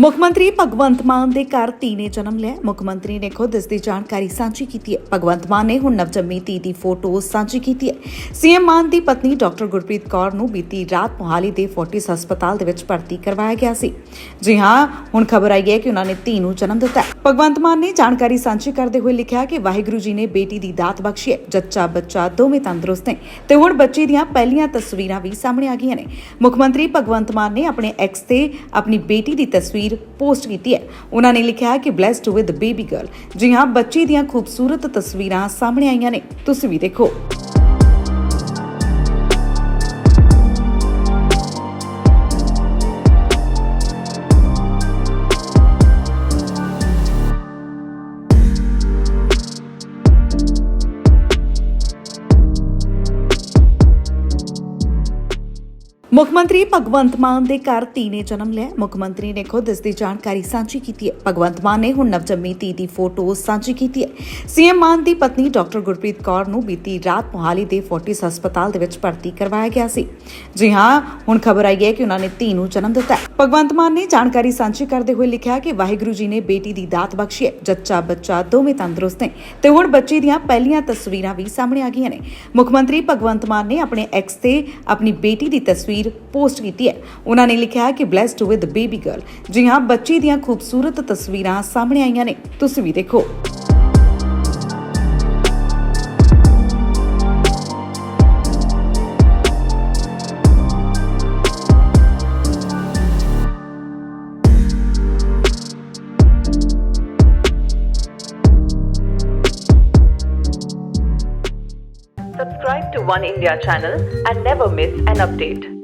ਮੁੱਖ ਮੰਤਰੀ ਭਗਵੰਤ ਮਾਨ ਦੇ ਘਰ ਧੀ ਨੇ ਜਨਮ ਲਿਆ। ਮੁੱਖ ਮੰਤਰੀ ਨੇ ਖੁਦ ਇਸ ਦੀ ਜਾਣਕਾਰੀ ਸਾਂਝੀ ਕੀਤੀ ਹੈ। ਭਗਵੰਤ ਮਾਨ ਨੇ ਹੁਣ ਨਵਜੰਮੀ ਧੀ ਦੀ ਫੋਟੋ ਸਾਂਝੀ ਕੀਤੀ ਹੈ। ਸੀਐਮ ਮਾਨ ਦੀ ਪਤਨੀ ਡਾਕਟਰ ਗੁਰਪ੍ਰੀਤ ਕੌਰ ਨੂੰ ਬੀਤੀ ਰਾਤ ਮੋਹਾਲੀ ਦੇ ਫੋਰਟਿਸ ਹਸਪਤਾਲ ਦੇ ਵਿੱਚ ਭਰਤੀ ਕਰਵਾਇਆ ਗਿਆ ਸੀ। ਜੀ ਹਾਂ, ਹੁਣ ਖਬਰ ਆਈ ਹੈ ਕਿ ਉਹਨਾਂ ਨੇ ਧੀ ਨੂੰ ਜਨਮ ਦਿੱਤਾ ਹੈ। ਭਗਵੰਤ ਮਾਨ ਨੇ ਜਾਣਕਾਰੀ ਸਾਂਝੀ ਕਰਦੇ ਹੋਏ ਲਿਖਿਆ ਕਿ ਵਾਹਿਗੁਰੂ ਜੀ ਨੇ ਬੇਟੀ ਦੀ ਦਾਤ ਬਖਸ਼ੀ ਹੈ। ਜੱਚਾ ਬੱਚਾ ਦੋਵੇਂ ਤੰਦਰੁਸਤ ਨੇ ਤੇ ਹੁਣ ਬੱਚੇ ਦੀਆਂ ਪਹਿਲੀਆਂ ਤਸਵੀਰਾਂ ਵੀ ਸਾਹਮਣੇ ਆ ਗਈਆਂ ਨੇ। ਮੁੱਖ ਮੰਤਰੀ ਭਗਵੰਤ ਮਾਨ ਨੇ ਆਪਣੇ ਐਕਸ ਤੇ ਆਪਣੀ ਬੇਟੀ ਦੀ ਤਸਵੀਰ ਪੋਸਟ ਕੀਤੀ ਹੈ। ਉਹਨਾਂ ਨੇ ਲਿਖਿਆ ਕਿ ਬlesed ਵਿਦ ਬੇਬੀ ਗਰਲ ਜੀ ਹਾਂ, ਬੱਚੀ ਦੀਆਂ ਖੂਬਸੂਰਤ ਤਸਵੀਰਾਂ ਸਾਹਮਣੇ ਆਈਆਂ ਨੇ। ਤੁਸੀਂ ਵੀ ਦੇਖੋ। ਮੁੱਖ ਮੰਤਰੀ ਭਗਵੰਤ ਮਾਨ ਦੇ ਘਰ ਧੀ ਨੇ ਜਨਮ ਲਿਆ। ਮੁੱਖ ਮੰਤਰੀ ਨੇ ਖੁਦ ਇਸ ਦੀ ਜਾਣਕਾਰੀ ਸਾਂਝੀ ਕੀਤੀ ਹੈ। ਭਗਵੰਤ ਮਾਨ ਨੇ ਹੁਣ ਨਵਜੰਮੀ ਧੀ ਦੀ ਫੋਟੋ ਸਾਂਝੀ ਕੀਤੀ ਹੈ। ਸੀਐਮ ਮਾਨ ਦੀ ਪਤਨੀ ਡਾਕਟਰ ਗੁਰਪ੍ਰੀਤ ਕੌਰ ਨੂੰ ਬੀਤੀ ਰਾਤ ਮੋਹਾਲੀ ਦੇ ਫੋਰਟਿਸ ਹਸਪਤਾਲ ਦੇ ਵਿੱਚ ਭਰਤੀ ਕਰਵਾਇਆ ਗਿਆ ਸੀ। ਜੀ ਹਾਂ, ਹੁਣ ਖਬਰ ਆਈ ਹੈ ਕਿ ਉਹਨਾਂ ਨੇ ਧੀ ਨੂੰ ਜਨਮ ਦਿੱਤਾ ਭਗਵੰਤ ਮਾਨ ਨੇ ਜਾਣਕਾਰੀ ਸਾਂਝੀ ਕਰਦੇ ਹੋਏ ਲਿਖਿਆ ਕਿ ਵਾਹਿਗੁਰੂ ਜੀ ਨੇ ਬੇਟੀ ਦੀ ਦਾਤ ਬਖਸ਼ੀ ਹੈ। ਜੱਚਾ ਬੱਚਾ ਦੋਵੇਂ ਤੰਦਰੁਸਤ ਨੇ ਤੇ ਹੁਣ ਬੱਚੇ ਦੀਆਂ ਪਹਿਲੀਆਂ ਤਸਵੀਰਾਂ ਵੀ ਸਾਹਮਣੇ ਆ ਗਈਆਂ ਨੇ। ਮੁੱਖ ਮੰਤਰੀ ਭਗਵੰਤ ਮਾਨ ਨੇ ਆਪਣੇ ਐਕਸ ਤੇ ਆਪਣੀ ਬੇਟੀ ਦੀ ਤਸਵੀਰ ਪੋਸਟ ਕੀਤੀ ਹੈ ਉਹਨਾਂ ਨੇ ਲਿਖਿਆ ਕਿ ਬlesed ਵਿਦ ਬੇਬੀ ਗਰਲ ਜੀ ਹਾਂ ਬੱਚੀ ਦੀਆਂ ਖੂਬਸੂਰਤ ਤਸਵੀਰਾਂ ਸਾਹਮਣੇ ਆਈਆਂ ਨੇ ਤੁਸੀਂ ਵੀ ਦੇਖੋ Subscribe to One India channel and never miss an update.